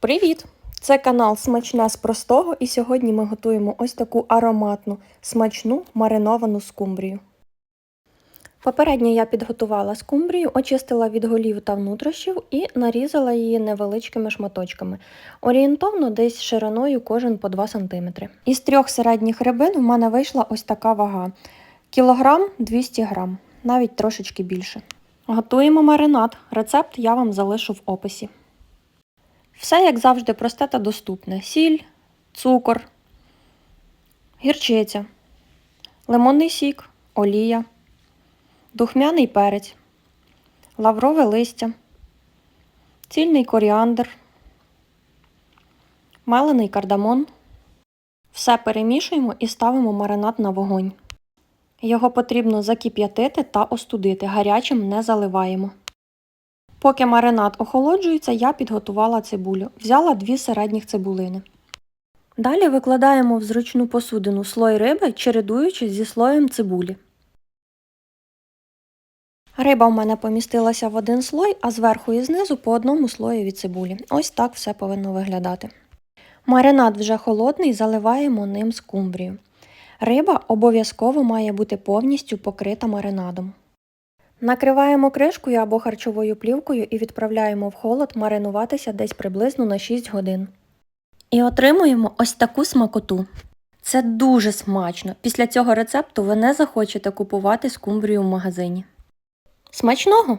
Привіт! Це канал Смачне з простого, і сьогодні ми готуємо ось таку ароматну, смачну мариновану скумбрію. Попередньо я підготувала скумбрію, очистила від голів та внутрішнів і нарізала її невеличкими шматочками, орієнтовно десь шириною кожен по 2 см. Із трьох середніх рибин в мене вийшла ось така вага: кілограм 200 грам, навіть трошечки більше. Готуємо маринад. Рецепт я вам залишу в описі. Все, як завжди, просте та доступне: сіль, цукор, гірчиця, лимонний сік, олія, духмяний перець, лаврове листя, цільний коріандр, мелений кардамон. Все перемішуємо і ставимо маринад на вогонь. Його потрібно закип'ятити та остудити, гарячим не заливаємо. Поки маринад охолоджується, я підготувала цибулю. Взяла дві середніх цибулини. Далі викладаємо в зручну посудину слой риби, чередуючи зі слоєм цибулі. Риба в мене помістилася в один слой, а зверху і знизу по одному слоєві цибулі. Ось так все повинно виглядати. Маринад вже холодний, заливаємо ним скумбрію. Риба обов'язково має бути повністю покрита маринадом. Накриваємо кришкою або харчовою плівкою і відправляємо в холод маринуватися десь приблизно на 6 годин. І отримуємо ось таку смакоту. Це дуже смачно. Після цього рецепту ви не захочете купувати скумбрію в магазині. Смачного!